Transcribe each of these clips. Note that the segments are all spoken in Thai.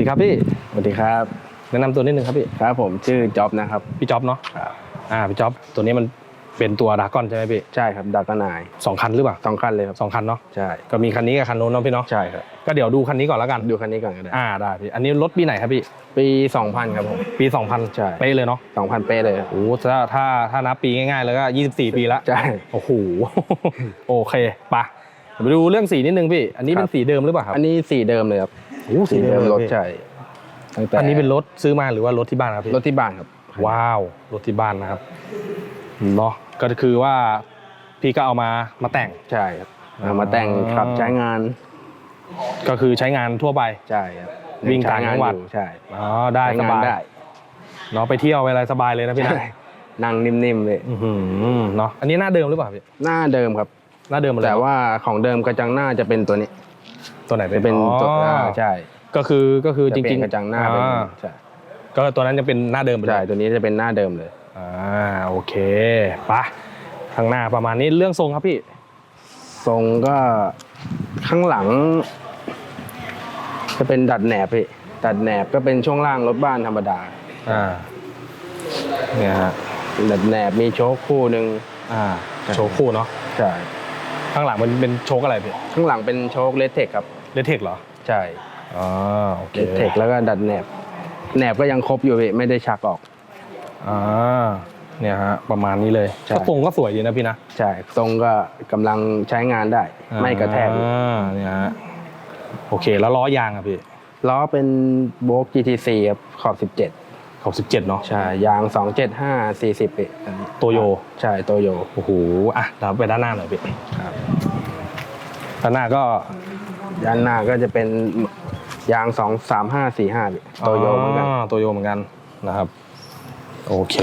สวัสดีครับพี่ สวัสดีครับแนะนำตัวนิดนึงครับพี่ ครับผมชื่อจ็อบนะครับ พี่จ๊อบเนาะอ่าพี่จ๊อบตัวนี้มันเป็นตัวดากอนใช่ไหมพี่ใช่ครับดักกนายสองคันหรือเปล่าสองคันเลยครับสองคันเนาะใช่ก็มีคันนี้กับคันโน้นเนาะพี่เนาะใช่ครับ ก็เดี๋ยวดูคันนี้ก่อนแล้วกันดูคันนี้ก่อนก็ได้อ่าได้พี่อันนี้รถปีไหนครับพี่ปี 2000 ครับผม ปี 2000ใช่ เป๊ะเลยเนาะ2000 เป๊ะเลยครับโอ้โหถ้าถ้าถ้านับปีง่ายๆ แล้วก็ 24 ปีละใช่ โอ้โหโอเคไปะไปดูเรื่องสีนิดนึงพี่ อันนี้เป็นสีเดิมหรือเปล่าครับ อันนี้สีเดิมเลยครับ โอ้สีเดิมรถเลยพี่ใช่ตั้งแต่อันนี้เป็นรถซื้อมาหรือว่ารถที่บ้านครับพี่รถที่บ้านครับ ว้าวรถที่บ้านนะครับเนาะก็คือว่าพี่ก็เอามามาแต่ง ใช่ครับเอามาแต่งขับใช้งานก็คือใช้งานทั่วไป ใช่ครับวิ่งต่างจังหวัด ใช้นอยู่ใช่อ๋อได้ใช้สงานบายได้เนาะไปเที่ยวไปอะไรสบายเลยนะพี่นะใช่นั่งนิ่มๆเลยอื้อหือเนาะอันนี้หน้าเดิมหรือเปล่าพี่หน้าเดิมครับ หน้าเดิมหมดเลยแต่ว่าของเดิมกระจังหน้าจะเป็นตัวนี้ ตัวไหนจะเป็นตัวอ๋ออ่าใช่ก็คือก็คือจจะเปลี่ริยงนๆกระจังหน้าเป็นอ่าใช่ก็ตัวนั้นจะเป็นหน้าเดิมไปเลใช่ยตัวนี้จะเป็นหน้าเดิมเลยอ่าโอเคไปะข้างหน้าประมาณนี้เรื่องทรงครับพี่ ทรงก็ข้างหลัง จะเป็นดัดแหนบพี่ดัดแหนบก็เป็นช่วงล่างรถบ้านธรรมดาอ่าเนี่ยฮะดัดแหนบมีโชคคู่หนึ่งอ่าโชว์คู่เนาะใช่ข้างหลังมันเป็นโชคอะไรพี่ข้างหลังเป็นโชคเลสเทคครับ เลเทคเหรอใช่อ๋อโอเคเลสเทคแล้วก็ดัดแหนบแหนบก็ยังครบอยู่พี่ไม่ได้ชักออก อ่าเนี่ยฮะประมาณนี้เลยใช่ ก็ทรงก็สวยดีนะพี่นะ ใช่ทรงก็กำลังใช้งานได้ ไม่กระแทกอ่าเนี่ยฮะโอเคแล้วล้อยางอะพี่ล้อเป็นโบก GTC ครับขอบ 17 ขอบสิบเจ็ดเนาะใช่ ยาง 275 40พี่อันนี้โตโยใช่โตโยโอ้โหอะเราไปด้านหน้าหน่อยพี่ครับด้านหน้าก็ ด้านหน้าก็จะเป็นยาง23545พี่โตโยเหมือนกันโตโยเหมือนกันนะครับ โอเค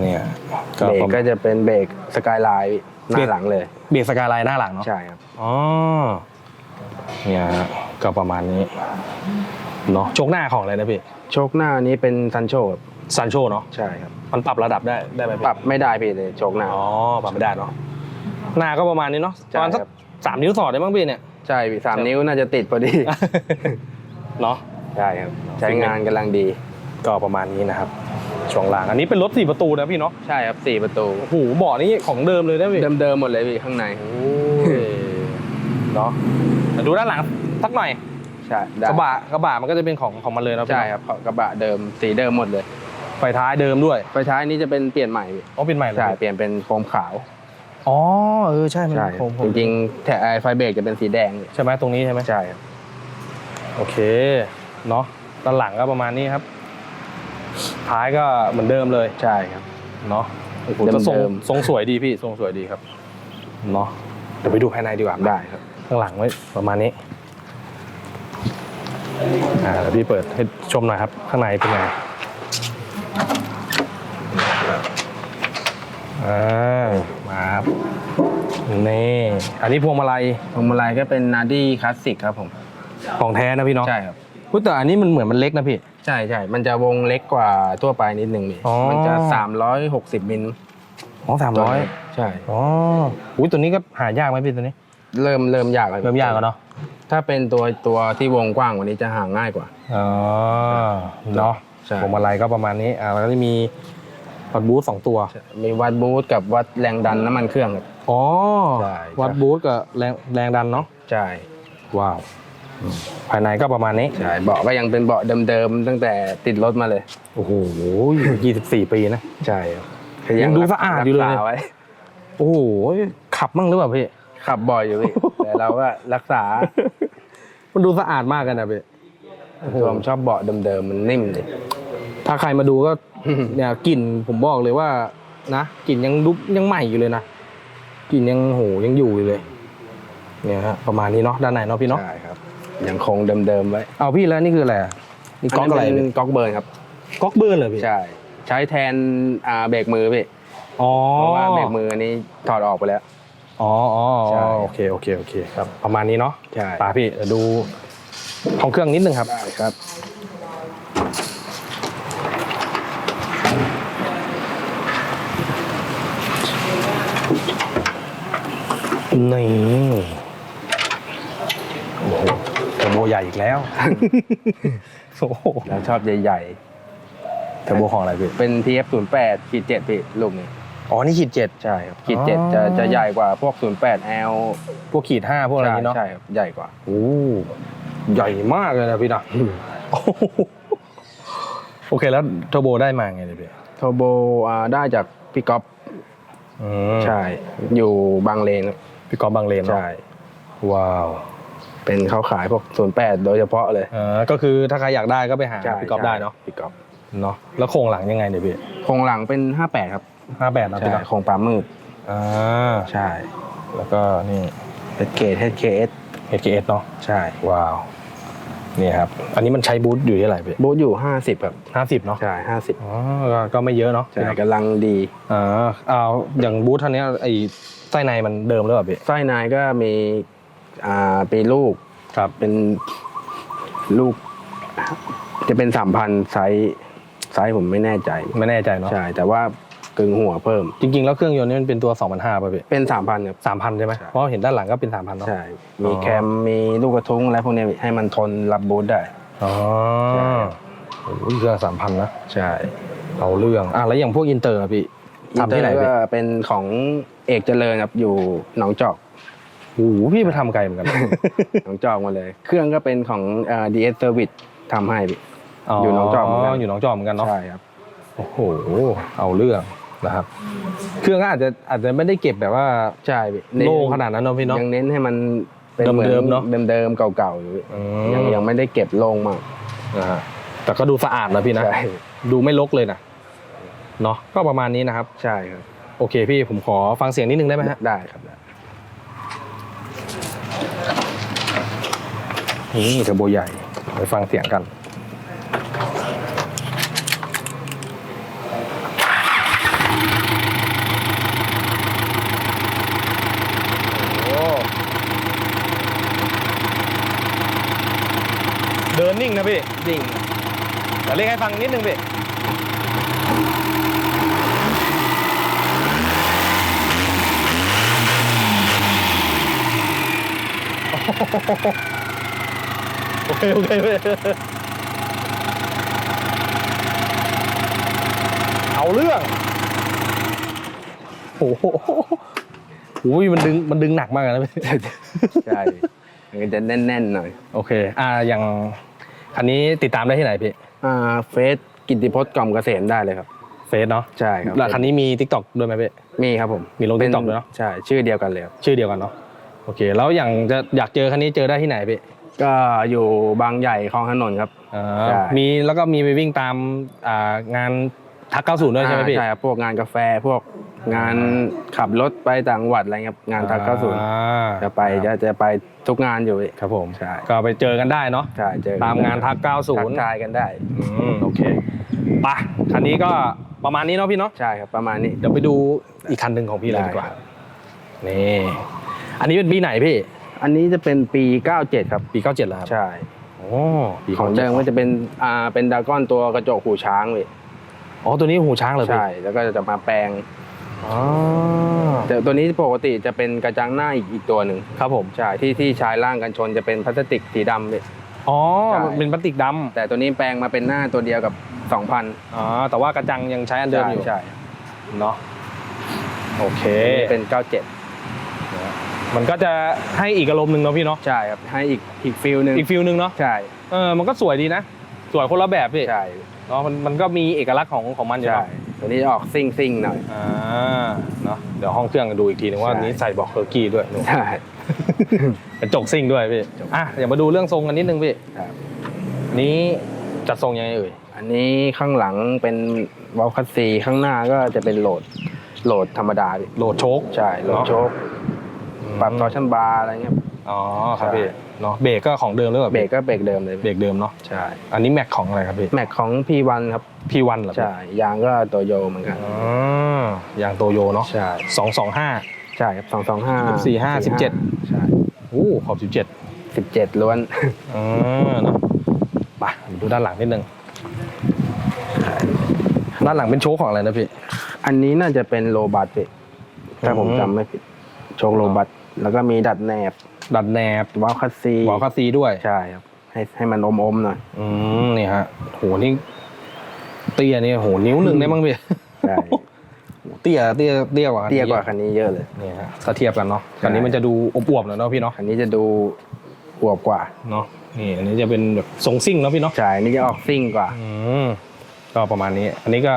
เนี่ยก็เบรกประมาก็ณจะเป็นเบรกสกายไลน์หเบรน้ากหลังเลยเบรกสกายไลน์หน้าหลังเนาะใช่ครับอ๋อเนี่ยฮะก็ประมาณนี้เนาะโชคหน้าของอะไรนะพี่โชคหน้านี้เป็นซันโชครับซันโชเนาะใช่ครับมันปรับระดับได้ได้ไหมพี่ปรับไม่ได้พี่เลยโชคหน้าอ๋อปรับไม่ได้เนาะหน้าก็ประมาณนี้เนาะปใช่ระมาณสักครับสามนิ้วสอดได้บ้างพี่เนี่ย ใช่พี่สามนิ้วน่าจะติดพอดี เนาะใช่ครับใช้งานกำลังดี ก็ประมาณนี้นะครับ ช่วงล่างอันนี้เป็นรถสี่ประตูนะพี่เนาะใช่ครับสี่ประตูโอ้โหเบาะนี้ของเดิมเลยนะพี่เดิมๆหมดเลยพี่ข้างในโอ้ยเนาะแต่ดูด้านหลังสักหน่อยใช่ได้กระบะกระบะมันก็จะเป็นของของมันเลยนะพี่ใช่เนาะครับกระบะเดิมสีเดิมหมดเลยไฟท้ายเดิมด้วยไฟท้ายนี้จะเป็นเปลี่ยนใหม่พี่อ๋อเป็นใหม่เลยใช่เปลี่ยนเป็นโครมขาว อ๋อเออใช่มันใช่ผมผมจริงๆแถไอไฟเบรกจะเป็นสีแดงพี่ใช่ไหมตรงนี้ใช่ไหมใช่ครับโอเคเนาะด้านหลังก็ประมาณนี้ครับ ท้ายก็เหมือนเดิมเลยใช่ครับเนาะโอ้โหเดิมแต่ทรงเดิมทรงสวยดีพี่ทรงสวยดีครับเนาะเดี๋ยวไปดูภายในดีกว่า ได้ครับ ข้างหลังไว้ประมาณนี้ อ่าเดี๋ยวพี่เปิดให้ชมหน่อยครับ ข้างในเป็นไงอ่ามา ครับนี่อันนี้พวงมาลัยพวงมาลัยก็เป็นนาดี้คลาสสิกครับผมของแท้นะพี่เนาะใช่ครับอุ๊ยแต่อันนี้มันเหมือนมันเล็กนะพี่ ใช่ใช่มันจะวงเล็กกว่าทั่วไปนิดนึงพี่อ๋อ มันจะ 360มิลอ๋อสามร้อยใช่ อ๋ออุ้ยตัวนี้ก็หายากไหมพี่ตัวนี้เริ่มเริ่มยากแล้วเริ่มยากแล้วเนาะถ้าเป็นตัวตัวที่วงกว้างกว่านี้จะห่างง่ายกว่า อ๋อเนาะใช่ พวงมาลัยก็ประมาณนี้อ่าแล้วก็จะมี ปัดบูธสองตัว มีวัดบูทกับวัดแรงดันน้ำมันเครื่องครับ อ๋อ ใช่วัดบูธกับแรงแรงดันเนาะ ใช่ว้าวอืมภายในก็ประมาณนี้ ใช่เบาะก็ยังเป็นเบาะเดิมๆตั้งแต่ติดรถมาเลย โอ้โหยี่สิบสี่ปีนะ ใช่ครับยังดูสะอาดอยู่เลย รักษาไว้โอ้โห ขับมั่งหรือเปล่าพี่ ขับบ่อยอยู่พี่ แต่เราก็รักษามันดูสะอาดมากกันนะพี่โอ้โหผมชอบเบาะเดิมๆมันนิ่มเลย ถ้าใครมาดูก็ เนี่ยกลิ่นผมบอกเลยว่า นะกลิ่นยังดุบยังใหม่อยู่เลยนะกลิ่นยังโหยังอยู่อยู่เลย เนี่ยฮะประมาณนี้เนาะด้านในเนาะพี่เนาะใช่ครับยังคงเดิมๆไว้ เอาพี่แล้วนี่คืออะไรอะนี่ก๊อกอะไรนนี้พี่เป็นก๊อกเบิร์นครับก๊อกเบิร์นเหรอพี่ใช่ใช้แทนอ่าเบรกมือพี่อ๋อเพราะว่าเบรกมืออันนี้ถอดออกไปแล้วอ๋ออ๋อใช่อ๋อโอเคโอเคโอเคครับ ประมาณนี้เนาะใช่ป่าพี่เดี๋ยวดูของเครื่องนิดนึงครับได้ครับ นี่โอ้โหเทอร์โบใหญ่อีกแล้ว โอ้โหแล้วชอบใหญ่เทอร์โบของอะไรพี่ๆเป็น TF 0 8ขีด7พี่ลูกนี้อ๋อ นี่ขีดเจ็ดใช่ครับขีดอ๋อเจ็ดจะจะใหญ่กว่าพวก 08 L พวกขีดห้าพวกอะไรนี้เนาะใช่ครับใหญ่กว่าโอ้ใหญ่มากเลยนะพี่นะโอ้โหโอเคแล้วเทอร์โบได้มาไงเนี่ยพี่โทโบอ่าได้จากพี่ก๊อฟอืมใช่ อยู่บางเลนครับ พี่กอล์ฟบางเลนเนาะใช่ว้าว เป็นเขาขายพวก08โดยเฉพาะเลยอ่าก็คือถ้าใครอยากได้ก็ไปหาใช่พี่กอล์ฟได้เนาะพี่ก๊อฟเนาะแล้วโครงหลังยังไงเนี่ยพี่โครงหลังเป็น58ครับห้าแปดนะใช่พี่เนาะโครงปลามืดอ่าใช่ แล้วก็นี่ HK HKS HKS เนาะใช่ว้าวนี่ครับ อันนี้มันใช้บูทอยู่ที่อะไหรพี่บูทอยู่ 50ครับห้าสิบเนาะใช่50อ๋อก็ก็ไม่เยอะเนาะใช่กำลังดีอ่าเอาอย่างบูทท่านนี้ยไอ้ไส้ในมันเดิมหรือเปล่าพี่ไส้ในก็มีอ่าปีลูกครับเป็นลูก จะเป็นสามพันไซส์ไซส์ผมไม่แน่ใจไม่แน่ใจเนาะใช่แต่ว่ากึ่งหัวเพิ่ม จริงๆ แล้วเครื่องยนต์นี่มันเป็นตัว 2,500ป่ะพี่เป็นสามพันครับสามพันใช่ไหมใช่เพราะเห็นด้านหลังก็เป็น 3,000เนาะใช่ มีอ๋อแคมมีลูกกระทุ้งอะไรพวกเนี้ยให้มันทนรับบูทได้ อ๋อใช่โอ้ยเครื่องสามพันนะ ใช่ เอาเรื่อง อะ แล้วอย่างพวกอินเตอร์อะพี่ ทำที่ไหนอิเตอพี่ร์ก็เป็นของเอกเจริญครับอยู่หนองจอกโอ้โหพี่ไปทำไกลเหมือนกัน หนองจอกมาเลย เครื่องก็เป็นของอ่า DS Service ทำให้พี่อยู่หนองจอกเหมือนกันอยู่หนองจอกเหมือนกันเนาะใช่ครับโอ้โหเอาเรื่องนะครับ เครื่องก็อาจจะอาจจะไม่ได้เก็บแบบว่าใช่พี่โล่งขนาดนั้นเนาะพี่เนาะยังเน้นให้มันเป็นหมือเดิมๆเนอะเดิมๆเก่าๆอยู่พี่อืยังมยังไม่ได้เก็บโล่งมากนะฮะแต่ก็ดูสะอาดนะพี่นะใช่ดูไม่รกเลยนะ เนาะก็ประมาณนี้นะครับ ใช่ครับ โอเคพี่ผมขอฟังเสียงนิดนึงได้ไหมฮะได้ครับได้นี่เทอร์โบใหญ่ไปฟังเสียงกัน เดินนิ่งนะพี่ ดิ่งเดี๋ยวเรียกให้ฟังนิดนึงพี่ โอเคโอเคพี่เอาเรื่องโอ้โหโอ้ยมันดึงมันดึงหนักมากเลยนะพี่ใช่มันจะแน่นๆหน่อย โอเค อ่าอย่างคันนี้ติดตามได้ที่ไหนพี่อ่าเฟสกิตติพจน์กล่อมเกษมได้เลยครับเฟซเนาะใช่ครับแล้วคันนี้มี t ิ k t o k ด้วยไหมพี่มีครับผมมีลงป็ TikTok ด้วยเนอะใช่ชื่อเดียวกันเลยครับชื่อเดียวกันเนาะ โอเค แล้วอย่างจะอยากเจอคันนี้เจอได้ที่ไหนพี่ก็อยู่บางใหญ่คลองถนนครับ อ่าใช่ มีแล้วก็มีไปวิ่งตามอ่างานทัก90ด้วยใช่ไหมพี่ อ่าใช่ครับพวกงานกาแฟพวกงานขับรถไปต่างจังหวัดอะไรเงี้ยครับงานทักเก้าศูนย์อ่าจะไปจะจะไปทุกงานอยู่พี่ ครับผมใช่ ก็ไปเจอกันได้เนาะใช่เจอตามงานทัก ทัก90ทายกันได้ อืมโอเคไปะคันนี้ก็ประมาณนี้เนาะพี่เนาะใช่ครับประมาณนี้ เดี๋ยวไปดูอีกคันหนึ่งของพี่เลยดีกว่าได้ครับนี่ อันนี้เป็นปีไหนพี่อันนี้จะเป็นปี 97 ครับ ปี 97แล้วครับใช่โอ้ปีของเดิมก็จะเป็นอ่าเป็นดราก้อนตัวกระจกหูช้างเลยอ๋อตัวนี้หูช้างเลยพี่ใช่แล้วก็จะมาแปลงอ๋อแต่ตัวนี้ปกติจะเป็นกระจังหน้าอีกอีกตัวหนึ่งครับผมใช่ที่ที่ชายล่างกันชนจะเป็นพลาสติกสีดำพี่อ๋อใช่มันเป็นพลาสติกดแต่ตัวนี้แปลงมาเป็นหน้าตัวเดียวกับ 2,000ำอ๋อแต่ว่ากระจังยังใช้อันเดิมอยู่ใช่เนาะโอเคใช่เป็น มันก็จะให้อีกอารมณ์หนึ่งเนาะพี่เนาะ97ใช่ครับให้อีกอีกฟิลหนึ่งอีกฟิลหนึ่งเนาะใช่เออมันก็สวยดีนะ สวยคนละแบบพี่ใช่เนาะมันมันก็มีเอกลักษณ์ของของมันอยู่ใช่เนาะตัวนี้จะออกซิ่งซิ่งหน่อยอ่าเนาะเดี๋ยวห้องเครื่องกันดูอีกทีนึงว่าใช่อันนี้ใส่เบอกเคอร์กี้ด้วยนู่นใช่กระจกซิ่งด้วยพี่อะเดี๋ยวมาดูเรื่องทรงกันนิดนึงพี่ครับนี้จัดทรงยังไงเอ่ยอันนี้ข้างหลังเป็นวอลคัสซีข้างหน้าก็จะเป็นโหลดโหลดธรรมดาพี่โหลดโชคใช่โหลดโชค ปรับทอร์ชันบาร์อะไรเงี้ย อ๋อครับใช่พี่เนาะเบรกก็ของเดิมหรือเปล่าเบรพี่กก็เบรกเดิมเลยเบรกเดิมเนาะใช่อันนี้แม็กของอะไรครับพี่แม็กของ P1 ครับ P1 เหรอพี่ใช่ยางก็ตัวโยเหมือนกันอ๋อยางโตโยเนาะใช่สองสองห้า ใช่ครับสองสองห้าสี่ห้าสิบเจ็ดใช่โอ้ขอบสิบเจ็ดสิบเจ็ดล้วนอ่าเนาะไปดูด้านหลังนิดนึงด้านหลังเป็นโชคของอะไรนะพี่ อันนี้น่าจะเป็นโลบัตพี่ถ้าผมอืมจำไม่ผิด โชคโลบัตแล้วก็มีดัดแหนบดัดแหนบวาลคัสซีวอลคาซีด้วย ใช่ครับ ให้ให้มันอมอมๆหน่อย อืมนี่ฮะโหนี่เตี้ยนี่โหนิ้วหนึ่งได้มั้งพี่ใช่เตี้ยเตี้ยเตี้ยกว่าเตี้ยกว่าคันนี้เยอะเลยนี่ฮะถ้าเทียบกันเนาะใช่คันนี้มันจะดูอวบๆหน่อยเนาะพี่เนาะคันนี้จะดูอวบกว่าเนาะนี่อันนี้จะเป็นแบบทรงซิ่งเนาะพี่เนาะใช่อันนี่จะออกซิ่งกว่า อืมก็ประมาณนี้ อันนี้ก็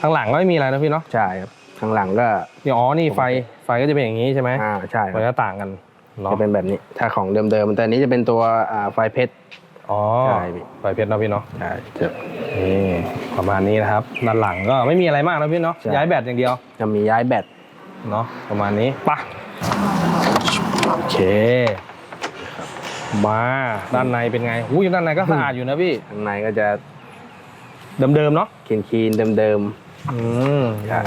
ข้างหลังก็ไม่มีอะไรนะพี่เนาะใช่ครับ ข้างหลังก็นี่อ๋อนี่ไฟไฟก็จะเป็นอย่างนี้ใช่ไหมอ่าใช่คไฟรับก็ต่างกันเนาะจะเป็นแบบนี้ ถ้าของเดิมๆแต่อันนี้จะเป็นตัวอ่าไฟเพชร อ๋อใช่พี่ ไฟเพชรเนาะพี่เนาะใช่จะ นี่ประมาณนี้นะครับด้านหลังก็ไม่มีอะไรมากนะพี่เนาะใช่ ย้ายแบตอย่างเดียวจะมีย้ายแบตเนาะประมาณนี้ปะโอเค มาด้านในเป็นไงอุ้ยด้านในก็สะอาดอยู่นะพี่ข้างในก็จะเดิมๆเนาะ คลีนคีนๆเดิมอืมๆใช่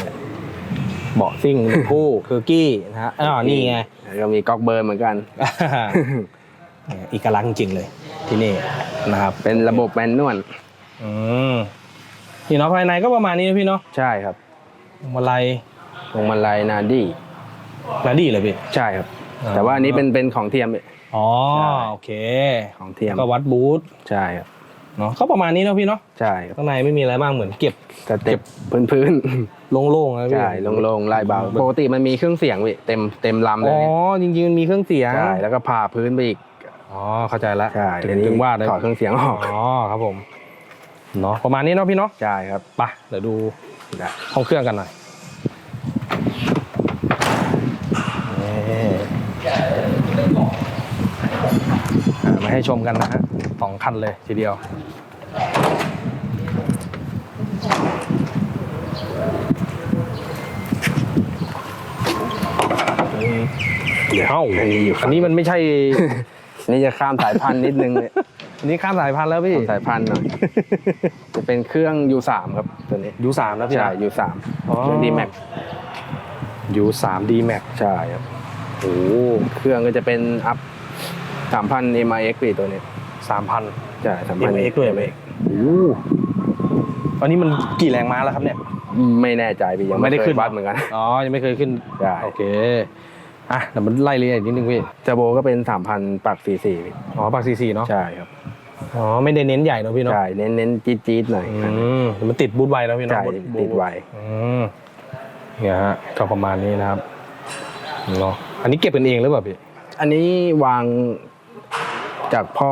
เบาะซิ่งหนึ่งคู่เคอร์กี้นะฮะอ๋อนี่ไง แล้วก็มีก๊อกเบิร์นเหมือนกันอีกลักษณ์จริงๆเลย ที่นี่นะครับ เป็นระบบแมนนวลอืมนี่เนาะภายในก็ประมาณนี้นะพี่เนาะใช่ครับมาลัยพวงมาลัยนาดี้นาดีเลยพี่ ใช่ครับ อ่า แต่ว่าอันนี้เป็นเป็นของเทียมพี่อ๋อใช่โอเคของเทียมก็วัดบูธใช่ครับเนาะก็ประมาณนี้เนาะพี่เนาะใช่ครับข้างในไม่มีอะไรมากเหมือนเก็บสเต็ปพื้นพื้น โล่งๆนะๆพี่ใช่โล่งๆลายเบาปกติมันมีเครื่องเสียงพี่เต็มเต็มลำเลอ๋ยอจริงๆมันมีเครื่องเสียงใช่แล้วก็ผ่าพื้นไปอีกอ๋อเข้าใจแล้วใช่ถึอันงนี้ถึงว่าเลยถอดเครื่องเสียงออกอ๋อครับผมเนาะประมาณนี้เนาะพี่เนาะใช่ครับไปเดี๋ยวดูได้ห้องเครื่องกันหน่อยนี่อ่ามาให้ชมกันนะฮะสองคันเลยทีเดียว เดี๋ยวอันนี้อยู่อันนี้มันไม่ใช่ นี่จะข้ามสายพันธุ์นิดนึงเลยอันนี้ข้ามสายพันธุ์แล้วพี่ข้ามสายพันธุ์หน่อย จะเป็นเครื่อง U3 ครับตัวนี้ยูสามแล้วพี่ใช่นะ U3 อ๋อเครื่อง D-Max ยูสามดีแม็กใช่ครับโอ้เครื่องก็จะเป็นอัพ3,000 MIX ปีตัวนี้สามพันใช่3,000 MX ด้วยไหมโอ้อันนี้มันกี่แรงม้าแล้วครับเนี่ย ไม่แน่ใจพี่ยังไม่ไม่ได้ได้ขึ้ขึ้นนวัดเหมือนกัน อ๋อ ยังไม่เคยขึ้นใช่โอเค อะเดี๋ยวมันไล่เรียงอีกนิดนึงพี่เทอร์โบก็เป็น3,000ปัก44พี่อ๋อปากซีซีเนาะใช่ครับอ๋อไม่ได้เน้นใหญ่เนอะพี่เนาะใช่เน้นเน้นจี๊ดจี๊ดๆหน่อยอืมเดี๋ยวมันติดบูทไวแล้วพี่เนาะใช่บูทบูทติดไวอืมเนี่ยฮะก็ประมาณนี้นะครับเนาะอันนี้เก็บกันเองหรือเปล่าพี่อันนี้วางจากพ่อ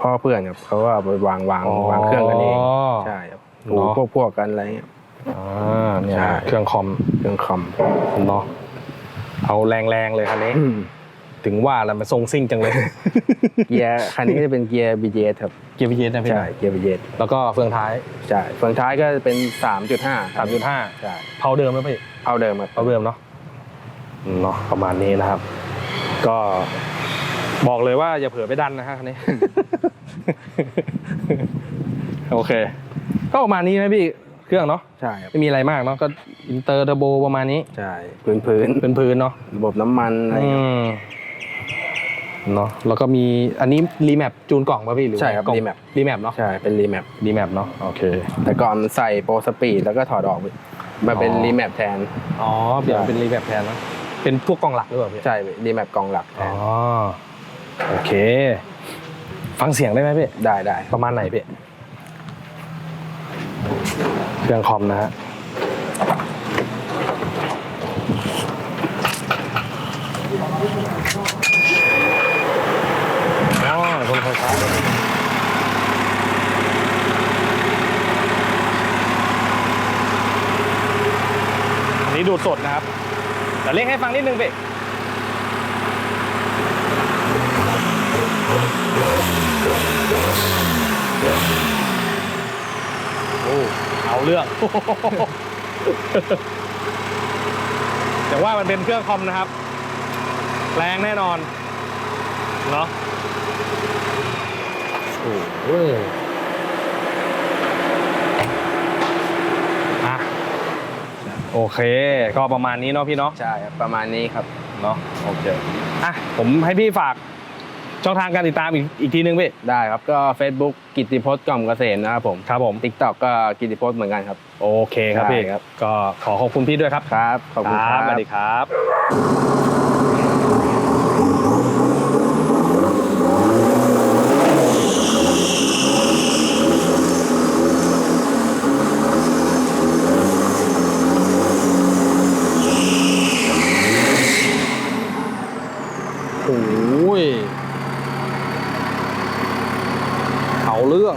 พ่อเพื่อนครับเขาก็เอาไปวางวางวางเครื่องกันเองใช่ครับถูเนาะพวกพวกกันอะไรเงี้ยอ่าเนี่ยใช่เครื่องคอมเครื่องคอมเนาะ เอาแรงๆเลยคันนี้ ถึงว่าแล้วมันทรงซิ่งจังเลย เกียร์คันนี้ก็จะเป็นเกียร์ BJS ครับ เกียร์พีเจนะพี่ใช่ เกียร์ BJS แล้วก็เฟืองท้าย ใช่เฟืองท้ายก็เป็น 3.5 3.5ใช่เผาเดิมแล้วพี่เอาเดิมครับ เผาเดิมเนาะเนาะประมาณนี้นะครับ ก็บอกเลยว่าอย่าเผลอไปดันนะฮะคันนี้ โอเค ก็ประมาณนี้นะพี่ เครื่องเนาะใช่ครับไม่มีอะไรมากเนาะก็อินเตอร์เทอร์โบประมาณนี้ใช่พื้นพื้นพื้นๆเนาะระบบน้ำมันอะไรอืเงี้ยมเนาะแล้วก็มีอันนี้รีแมปจูนกล่องป่ะพี่หรือใช่ครับกล่อง remap รีแมปเนาะใช่เป็นรีแมปรีแมปเนาะโอเค แต่ก่อนใส่โปรสปีดแล้วก็ถอดออกไปอมาเป็นอ๋อ รีแมปแทน อ๋อเปลี่ยนเป็นรีแบบแทนนะเป็นพวกกองหลักหรือเปล่าพี่ใช่รีแมปกองหลักแทอ๋อนโอเค ฟังเสียงได้ไหมพี่ได้ได้ประมาณไหนพี่ เครื่องคอมนะฮะอ๋อคนไฟฟ้าอันนี้ดูดสดนะครับเดี๋ยวเล่นให้ฟังนิดนึงพี่โอ้ เอาเรื่อง แต่ว่ามันเป็นเครื่องคอมนะครับ แรงแน่นอน เนาะโอ้โหอะโอเค ก็ประมาณนี้เนาะพี่เนาะ ใช่ครับประมาณนี้ครับ เนาะโอเค อะ ผมให้พี่ฝาก ช่องทางการติดตามอีกอีกทีนึงพี่ ได้ครับก็ Facebook กิตติพจน์กล่อมเกษมนะครับผมครับผม TikTok ก็กิตติพจน์เหมือนกันครับ โอเคครับพี่ได้ครับ ก็ขอขอบคุณพี่ด้วยครับ ครับ ขอบคุณครับ สวัสดีครับ โอ้ยเอา เรื่อง